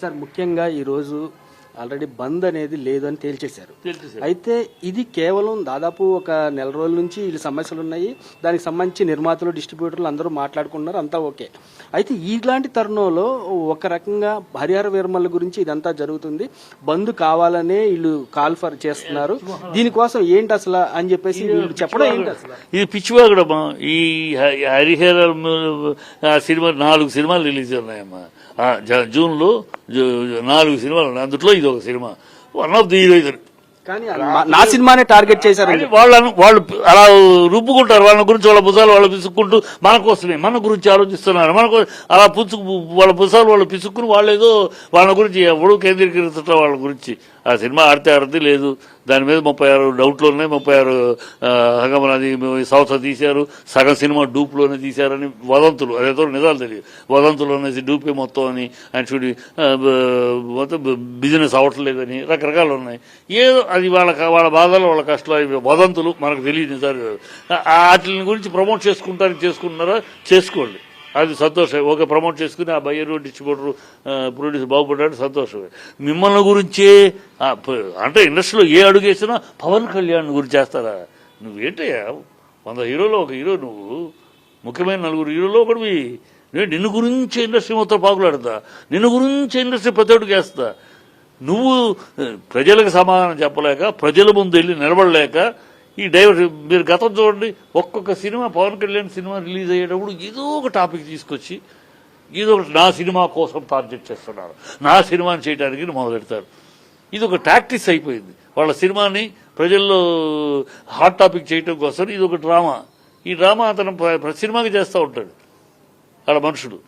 Sir ముఖ్యంగా ఈరోజు already బంద్ అనేది లేదు అని తేల్చేశారు. అయితే ఇది కేవలం దాదాపు ఒక నెల రోజుల నుంచి వీళ్ళు సమస్యలు ఉన్నాయి. దానికి సంబంధించి నిర్మాతలు డిస్ట్రిబ్యూటర్లు అందరూ మాట్లాడుకున్నారు అంతా ఓకే. అయితే ఇలాంటి తరుణంలో ఒక రకంగా హరిహర వీరమల్ల గురించి ఇదంతా జరుగుతుంది. బంద్ కావాలనే వీళ్ళు కాల్ ఫర్ చేస్తున్నారు. దీనికోసం ఏంటి అసలు అని చెప్పేసి వీళ్ళు చెప్పడం ఏంటి అసలు? ఇది పిచ్చివాగడమ్మా ఈ హరిహర సినిమా నాలుగు సినిమాలు రిలీజ్ ఉన్నాయమ్మా. జూన్లో నాలుగు సినిమాలు ఉన్నాయి. అందులో ఇది ఒక cinema. One of the heroine నా సినిమానే టార్గెట్ చేశారని చెప్పి. వాళ్ళను వాళ్ళు అలా రుబ్బుకుంటారు. వాళ్ళ గురించి వాళ్ళ భుజాలు వాళ్ళు పిసుక్కుంటూ మన కోసమే మన గురించి ఆలోచిస్తున్నారు. మన కో- అలా పుచ్చుకు వాళ్ళ భుజాలు వాళ్ళు పిసుక్కుని వాళ్ళు ఏదో వాళ్ళ గురించి ఎవడు కేంద్రీకరించడం వాళ్ళ గురించి. ఆ సినిమా ఆడితే ఆడితే లేదు. దాని మీద ముప్పై ఆరు డౌట్లు ఉన్నాయి ముప్పై ఆరు హంగమనాది సగం సంవత్సరం తీశారు సగం సినిమా డూప్లోనే తీశారని వదంతులు అదేదో నిజాలు తెలియదు. వదంతులు అనేసి డూపే మొత్తం అని ఆయన చూడి మొత్తం బిజినెస్ అవ్వట్లేదని రకరకాలు ఉన్నాయి. ఏదో అది వాళ్ళ వాళ్ళ బాధలు వాళ్ళ కష్టాలు అవి వదంతులు మనకు తెలియదు నిజాలు. వాటిని గురించి ప్రమోట్ చేసుకుంటానికి చేసుకుంటున్నారా? చేసుకోండి. అది సంతోషం ఒక ప్రమోట్ చేసుకుని ఆ బయ్యరు డిస్ట్రిబ్యూటర్ ప్రొడ్యూసర్ బాగుపడ్డాడు సంతోషమే. మిమ్మల్ని గురించే అంటే ఇండస్ట్రీలో ఏ అడుగు వేసినా పవన్ కళ్యాణ్ గురించి చేస్తారా? నువ్వేంటయ్యా? వంద హీరోలో ఒక హీరో నువ్వు ముఖ్యమైన నలుగురు హీరోలో ఒకటివి నేను నిన్ను గురించి ఇండస్ట్రీ మొత్తం పాకులాడతా నిన్ను గురించి ఇండస్ట్రీ ప్రతి ఒక్కటికి వేస్తా. నువ్వు ప్రజలకు సమాధానం చెప్పలేక ప్రజల ముందు వెళ్ళి నిలబడలేక ఈ డైవర్ మీరు గతం చూడండి ఒక్కొక్క cinema Pawan Kalyan cinema release అయ్యేటప్పుడు ఏదో ఒక టాపిక్ తీసుకొచ్చి ఏదో ఒకటి నా సినిమా కోసం టార్గెట్ చేస్తున్నారు. నా సినిమాని చేయడానికి మొదలెడతారు. ఇది ఒక టాక్టిక్స్ అయిపోయింది. వాళ్ళ సినిమాని ప్రజల్లో హాట్ టాపిక్ చేయడం కోసం ఇది ఒక డ్రామా. ఈ డ్రామా అతను సినిమాకి చేస్తూ ఉంటాడు. వాళ్ళ మనుషుడు.